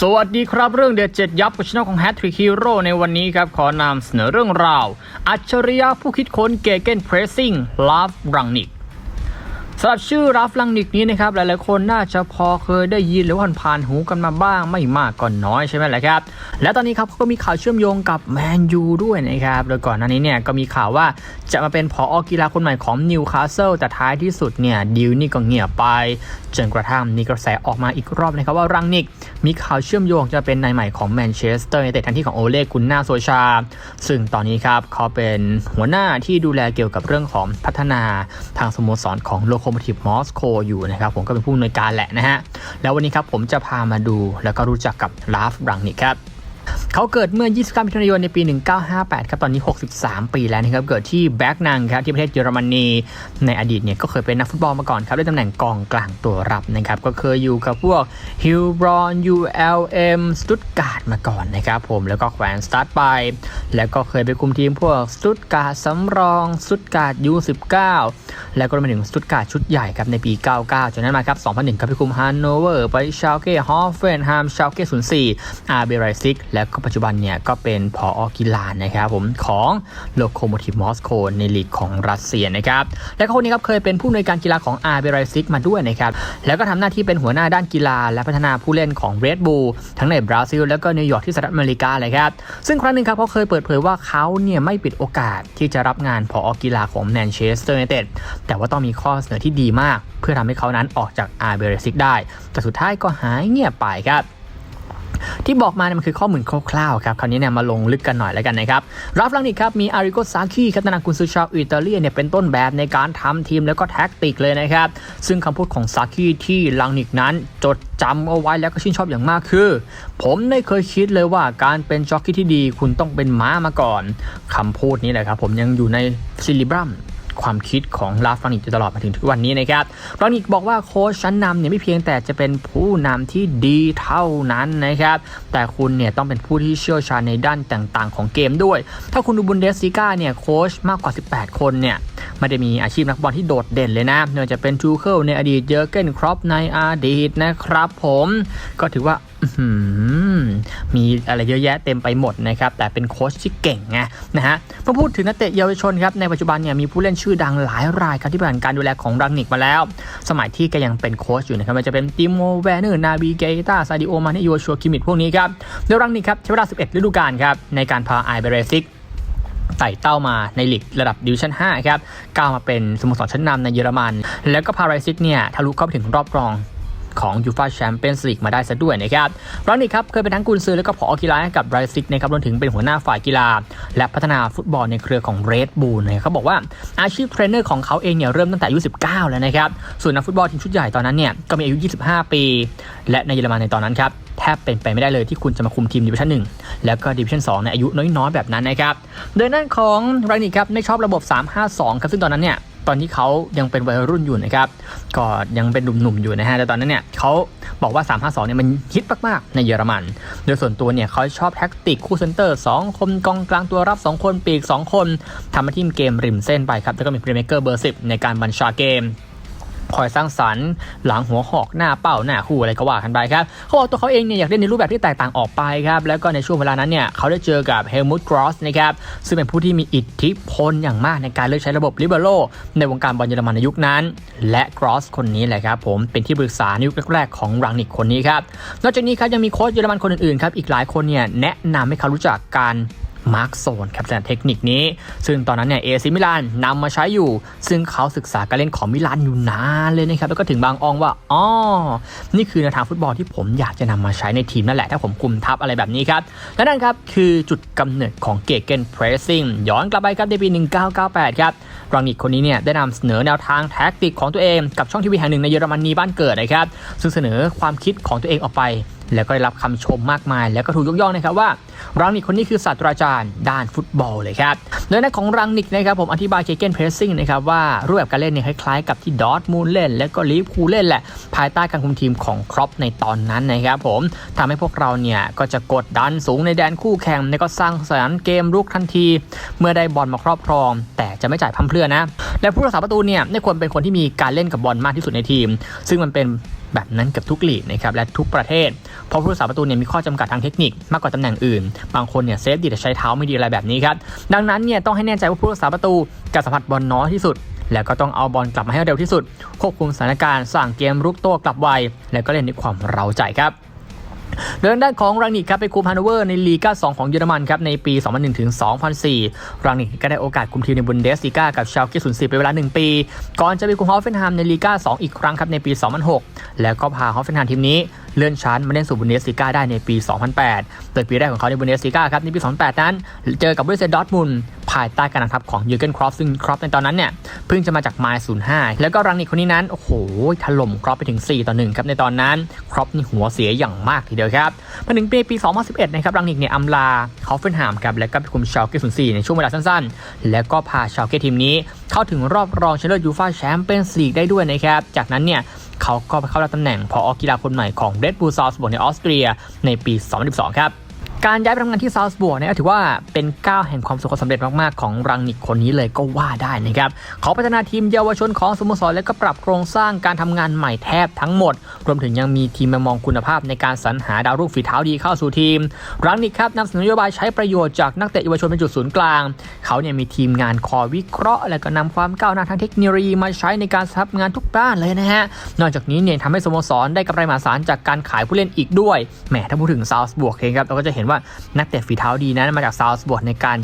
สวัสดีครับเรื่องเด็ดเจ็ดยับกับช่องของ Hat Trick Hero ในวันนี้ครับ ขอนำเสนอเรื่องราว อัจฉริยะผู้คิดค้นเกเกนเพรสซิ่งลาฟรังนิก สำหรับชื่อราฟลังนิกนี้นะครับหลายๆคนน่าจะพอเคยได้ยินหรือว่าผ่านหูกันมาบ้างไม่มากก็น้อยใช่ไหมล่ะครับ และตอนนี้ครับเขาก็มีข่าวเชื่อมโยงกับแมนยูด้วยนะครับโดยก่อนหน้านี้เนี่ยก็มีข่าวว่าจะมาเป็นผอกีฬาคนใหม่ของนิวคาสเซิลแต่ท้ายที่สุดเนี่ยดีลนี่ก็เงียบไปจนกระทั่งมีกระแสออกมาอีกรอบนะครับว่ารังนิกมีข่าวเชื่อมโยงจะเป็นนายใหม่ของแมนเชสเตอร์ในแต่ทันที่ของโอเล่กุนนาโซชา ซึ่งตอนนี้ครับเขาเป็นหัวหน้าที่ดูแลเกี่ยวกับเรื่องของพัฒนาทางสโมสรของโลโคโมทีฟมอสโกอยู่นะครับผมก็เป็นผู้อำนวยการแหละนะฮะแล้ววันนี้ครับผมจะพามาดูแล้วก็รู้จักกับลาฟรังนิกครับ เขาเกิดเมื่อ 29มิถุนายนในปี 1958 ครับ ตอนนี้ 63 ปีแล้วนะครับ เกิดที่แบ็กนังครับ ที่ประเทศเยอรมนี ในอดีตเนี่ยก็เคยเป็นนักฟุตบอลมาก่อนครับ ด้วยตำแหน่งกองกลางตัวรับนะครับ ก็เคยอยู่กับพวกฮิลบรอน ULM สตุตการ์ดมาก่อนนะครับผม แล้วก็แขวนสตาร์ทไป แล้วก็เคยไปคุมทีมพวกสตุตการ์ดสำรองสตุตการ์ด U19 แล้วก็มไปถึงสตุตการ์ดชุดใหญ่ครับในปี 99จากนั้นมาครับ 2001ก็ไปคุมฮันโนเวอร์ ไปชาลเก้ฮอฟเฟนฮามชาลเก้04อาร์เบไรซิก และก็ปัจจุบันเนี่ยก็เป็นผอกีฬานะครับผมของโลโคโมทีฟมอสโกในลีกของรัสเซียนะครับและคนนี้ครับเคยเป็นผู้อำนวยการกีฬาของอาร์เบรซิกมาด้วยนะครับแล้วก็ทำหน้าที่เป็นหัวหน้าด้านกีฬา และพัฒนาผู้เล่นของ Red Bull ทั้งในบราซิล แล้วก็นิวยอร์กที่สหรัฐอเมริกาเลยครับซึ่งครั้งหนึ่งครับเขาเคยเปิดเผยว่าเขาเนี่ยไม่ปิดโอกาสที่จะรับงานผอกีฬาของแมนเชสเตอร์ยูไนเต็ดแต่ว่าต้องมีข้อเสนอที่ดีมาก เพื่อทำให้เขานั้นออกจากอาร์เบรซิกได้ แต่สุดท้ายก็หายเงียบไปครับ ที่บอกมาเนี่ยมันคือข้อมูลคร่าวๆครับคราวนี้เนี่ยมาลงลึกกันหน่อยแล้วกันนะครับรับลังนิกครับมีอาริโกซาคิคัตนากุนซือชาวอิตาเลียเนี่ยเป็นต้นแบบในการทำทีมแล้วก็แท็กติกเลยนะครับ ซึ่งคำพูดของซาคิที่ลังนิกนั้นจดจำเอาไว้แล้วก็ชื่นชอบอย่างมากคือ ผมไม่เคยคิดเลยว่าการเป็นจ็อกกี้ที่ดี คุณต้องเป็นม้ามาก่อนคำพูดนี้แหละครับผมยังอยู่ในซิลิบรัม ความคิดของลาฟรังนิกตลอดมาถึงทุกวันนี้นะครับรังนิกบอกว่าโค้ชชั้นนำเนี่ยไม่เพียงแต่จะเป็นผู้นำที่ดีเท่านั้นนะครับ แต่คุณเนี่ยต้องเป็นผู้ที่เชี่ยวชาญในด้านต่างๆ ของเกมด้วย ถ้าคุณดูบุนเดสซิก้าเนี่ยโค้ชมากกว่า 18 คนเนี่ยไม่ได้มีอาชีพนักบอลที่โดดเด่นเลยนะไม่ว่าจะเป็นทูเคิลในอดีตเยอร์เกนครอปในอดีตนะครับผม ก็ถือว่าอื มีอะไรเยอะแยะเต็มไปหมดนะครับแต่เป็นโค้ชที่เก่งไงนะฮะพอพูดถึงนักเตะเยาวชนครับในปัจจุบันเนี่ยมีผู้เล่นชื่อดังหลายรายครับที่ผ่านการดูแลของรังนิกมาแล้ว สมัยที่แกยังเป็นโค้ชอยู่นะครับมันจะเป็นติโมแวนเนอร์นาบีเกต้าซาดิโอมาเนโยชัวคิมิดพวกนี้ครับโดยรังนิกครับใช้เวลา 11 ฤดูกาลครับในการพาไอเบเรซิกไต่เต้ามาในลีกระดับดิวิชั่น 5 ครับ ก้าวมาเป็นสโมสรชั้นนำในเยอรมัน แล้วก็พาไรซิกเนี่ยทะลุเข้าไปถึงรอบรอง ของยูฟาแชมเปี้ยนส์ลีกมาได้ซะด้วยนะครับรันนี่ครับเคยเป็นทั้งกุนซือและก็ผอกีฬาให้กับไรซิกนะครับรวมถึงเป็นหัวหน้าฝ่ายกีฬา และพัฒนาฟุตบอลในเครือของเรดบูลนะครับเขาบอกว่าอาชีพเทรนเนอร์ของเขาเองเนี่ยเริ่มตั้งแต่อายุ 19 แล้วนะครับส่วนนักฟุตบอลทีมชุดใหญ่ตอนนั้นเนี่ยก็มีอายุ 25 ปี และในเยอรมันในตอนนั้นครับแทบเป็นไปไม่ได้เลยที่คุณจะมาคุมทีมดิวิชั่น1แล้วก็ดิวิชั่น2ในอายุน้อยๆแบบนั้นนะครับโดยนั่นของไรนิกครับไม่ชอบระบบ 352 ครับซึ่งตอนนั้นเนี่ย ตอนที่เขายังเป็นวัยรุ่นอยู่นะครับก็ยังเป็นหนุ่มๆอยู่นะฮะแต่ตอนนั้นเนี่ยเขาบอกว่า 352เนี่ยมันฮิตมากๆในเยอรมัน โดยส่วนตัวเนี่ยเขาชอบแท็กติกคู่เซนเตอร์ 2 คนกองกลางตัวรับ 2 คนปีก 2 คนทำมาทีมเกมริมเส้นไปครับแล้วก็มีเพลย์เมเกอร์เบอร์10 ในการบัญชาเกม คอยสร้างสรรค์หลังหัวหอกหน้าเป้าหน้าคู่อะไรก็ว่ากันไปครับเขาบอกตัวเขาเองเนี่ยอยากเล่นในรูปแบบที่แตกต่างออกไปครับแล้วก็ในช่วงเวลานั้นเนี่ยเขาได้เจอกับเฮลมุตกรอสนะครับซึ่งเป็นผู้ที่มีอิทธิพลอย่างมากในการเลือกใช้ระบบลิเบโรในวงการบอลเยอรมันในยุคนั้น และกรอสคนนี้แหละครับผมเป็นที่ปรึกษาในยุคแรกๆของรังนิกคนนี้ครับนอกจากนี้ครับยังมีโค้ชเยอรมันคนอื่นๆครับอีกหลายคนเนี่ยแนะนำให้เขารู้จักการ มาร์กโซนครับแต่เทคนิคนี้ ซึ่งตอนนั้นเนี่ยเอซิมิลานนำมาใช้อยู่ ซึ่งเขาศึกษาการเล่นของมิลานอยู่นานเลยนะครับ แล้วก็ถึงบางอองว่าอ๋อนี่คือแนวทางฟุตบอลที่ผมอยากจะนำมาใช้ในทีมนั่นแหละ ถ้าผมคุมทัพอะไรแบบนี้ครับ และนั่นครับคือจุดกำเนิดของเกเกนเพรสซิ่งย้อนกลับไปครับในปี 1998 ครับรังนิกคนนี้เนี่ยได้นำเสนอแนวทางแท็กติกของตัวเองกับช่องทีวีแห่งหนึ่งในเยอรมนีบ้านเกิดนะครับซึ่งเสนอความคิดของตัวเองออกไป แล้วก็ได้รับคำชมมากมาย แล้วก็ถูกยกย่องนะครับว่ารังนิกคนนี้คือศาสตราจารย์ด้านฟุตบอลเลยครับโดยในของรังนิกนะครับผมอธิบายเกเกนเพรสซิ่งนะครับว่ารูปแบบการเล่นเนี่ยคล้ายๆกับที่ดอร์ทมูลเล่น และก็ลิเวอร์พูลเล่นแหละ ภายใต้การคุมทีมของครอปในตอนนั้นนะครับผมทำให้พวกเราเนี่ยก็จะกดดันสูงในแดนคู่แข่งแล้วก็สร้างสรรค์เกมรุกทันที เมื่อได้บอลมาครอบครอง แต่จะไม่จ่ายพั่มเพื่อนะและผู้รักษาประตูเนี่ยไม่ควรเป็นคนที่มีการเล่นกับบอลมากที่สุดในทีม ซึ่งมันเป็น แบบนั้นกับทุกลีกนะครับและทุกประเทศ เพราะผู้รักษาประตูเนี่ยมีข้อจำกัดทางเทคนิคมากกว่าตำแหน่งอื่น บางคนเนี่ยเซฟดีแต่ใช้เท้าไม่ดีอะไรแบบนี้ครับดังนั้นเนี่ยต้องให้แน่ใจว่าผู้รักษาประตูจะสัมผัสบอลน้อยที่สุด แล้วก็ต้องเอาบอลกลับมาให้เร็วที่สุด ควบคุมสถานการณ์สั่งเกมรุกโต้กลับไว แล้วก็เล่นด้วยความเร้าใจครับ โดยทางด้านของรังนิกครับไปคุมฮานโนเวอร์ในลีกา2ของเยอรมันครับในปี 2001ถึง2004 รังนิกก็ได้โอกาสคุมทีมในบุนเดสลีกากับชาลเก04เป็นเวลา 1 ปี ก่อนจะไปคุมฮอฟเฟนไฮม์ในลีกา2 อีกครั้งครับในปี 2006 แล้วก็พาฮอฟเฟนไฮม์ทีมนี้ เลื่อนชั้นมาเล่นสู่บุนเดสลีกาได้ในปี 2008 โดยปีแรกของเขาในบุนเดสลีกาครับในปี 2008 นั้น เจอกับบริเซนดอร์ทมุนภายใต้การนำทัพของยูเกนครอปซึ่งครอปในตอนนั้นเนี่ยเพิ่งจะมาจากไมล์05 แล้วก็รังนิกคนนี้นั้น โอ้โห ถล่มครอปไปถึง 4 ต่อ 1 ครับในตอนนั้น ครอปนี่หัวเสียอย่างมากทีเดียวครับมาถึงปีปี 2011 นะครับรังนิกเนี่ยอำลาฮอฟเฟนไฮมครับแล้วก็ไปคุมชาลเก04ในช่วงเวลาสั้นๆ แล้วก็พาชาลเกทีมนี้ เข้าถึงรอบรองชนะเลิศยูฟ่าแชมเปี้ยนส์ลีกได้ด้วยนะครับจากนั้นเนี่ย เขาก็ไปเข้ารับตำแหน่งพออกีฬาคนใหม่ของ Red Bull Salzburg ในออสเตรียในปี 2012 ครับ การย้ายไปทำงานที่ซาวส์บัวเนี่ยถือว่าเป็นก้าวแห่งความสุขความสำเร็จมาก ๆ ของรังนิกคนนี้เลยก็ว่าได้นะครับเขาพัฒนาทีมเยาวชนของสโมสรและก็ปรับโครงสร้างการทำงานใหม่แทบทั้งหมด รวมถึงยังมีทีมมามองคุณภาพในการสรรหาดาวรุ่งฝีเท้าดีเข้าสู่ทีม รังนิกครับนำเสนอนโยบายใช้ประโยชน์จากนักเตะเยาวชนเป็นจุดศูนย์กลาง เขาเนี่ยมีทีมงานคอยวิเคราะห์ และก็นำความก้าวหน้าทางเทคโนโลยีมาใช้ในการทำงานทุกด้านเลยนะฮะนอกจากนี้เนี่ยทำให้สโมสรได้กำไรมหาศาลจากการขายผู้เล่นอีกด้วยแหมถ้าพูดถึงซาวส์บวกเองครับเราก็จะเห็นว่านักเตะฝีเท้าดีนั้นมาจากซาวส์บวกในการ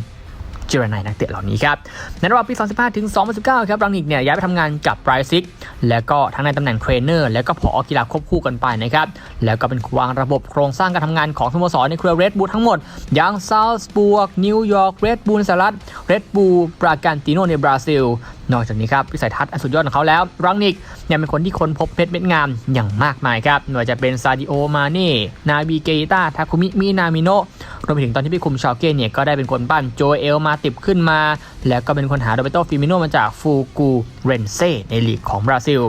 เจรนายนักเตะเหล่านี้ครับ ในระหว่างปี 2015 ถึง 2019 ครับรังนิกเนี่ยย้ายไปทำงานกับไบรซิก แล้วก็ทั้งในตำแหน่งเทรนเนอร์ แล้วก็ผอกีฬาควบคู่กันไปนะครับ แล้วก็เป็นวางระบบโครงสร้างการทำงานของสโมสรในเครือเรดบูลทั้งหมด อย่างซาวส์บวกนิวยอร์ก เรดบูลสหรัฐ เรดบูลบราการติโนในบราซิล นอกจากนี้ครับวิสัยทัศน์อันสุดยอดของเขาแล้วรังนิกยังเป็นคนที่ค้นพบเพชรเม็ดงามอย่างมากมายครับไม่ว่าจะเป็นซาดิโอมาเน่นาบีเกตาทาคุมิมินามิโนะรวมไปถึงตอนที่พี่คุมชาวเก้เนี่ยก็ได้เป็นคนปั้นโจเอลมาติบขึ้นมา แล้วก็เป็นคนหาโรเบโตฟิมิโนมาจากฟูกูเรนเซ่ในลีกของบราซิล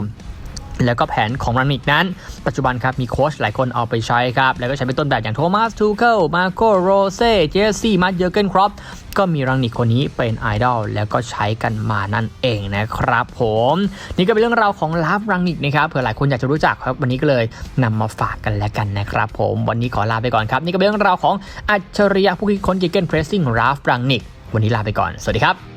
แล้วก็แผนของรังนิกนั้น ปัจจุบันครับมีโค้ชหลายคนเอาไปใช้ครับ แล้วก็ใช้เป็นต้นแบบอย่างโทมัสทูเคิลมาโกโรเซ่เจสซี่มาร์เยอร์เกนครอปก็มีรังนิกคนนี้เป็นไอดอลแล้วก็ใช้กันมานั่นเองนะครับผมนี่ก็เป็นเรื่องราวของลาฟรังนิกนะครับเผื่อหลายคนอยากจะรู้จักครับวันนี้ก็เลยนำมาฝากกันแล้วกันนะครับผมวันนี้ขอลาไปก่อนครับ นี่ก็เป็นเรื่องราวของอัจฉริยะผู้คิดค้นเกเกนเพรสซิ่งลาฟรังนิกวันนี้ลาไปก่อน สวัสดีครับ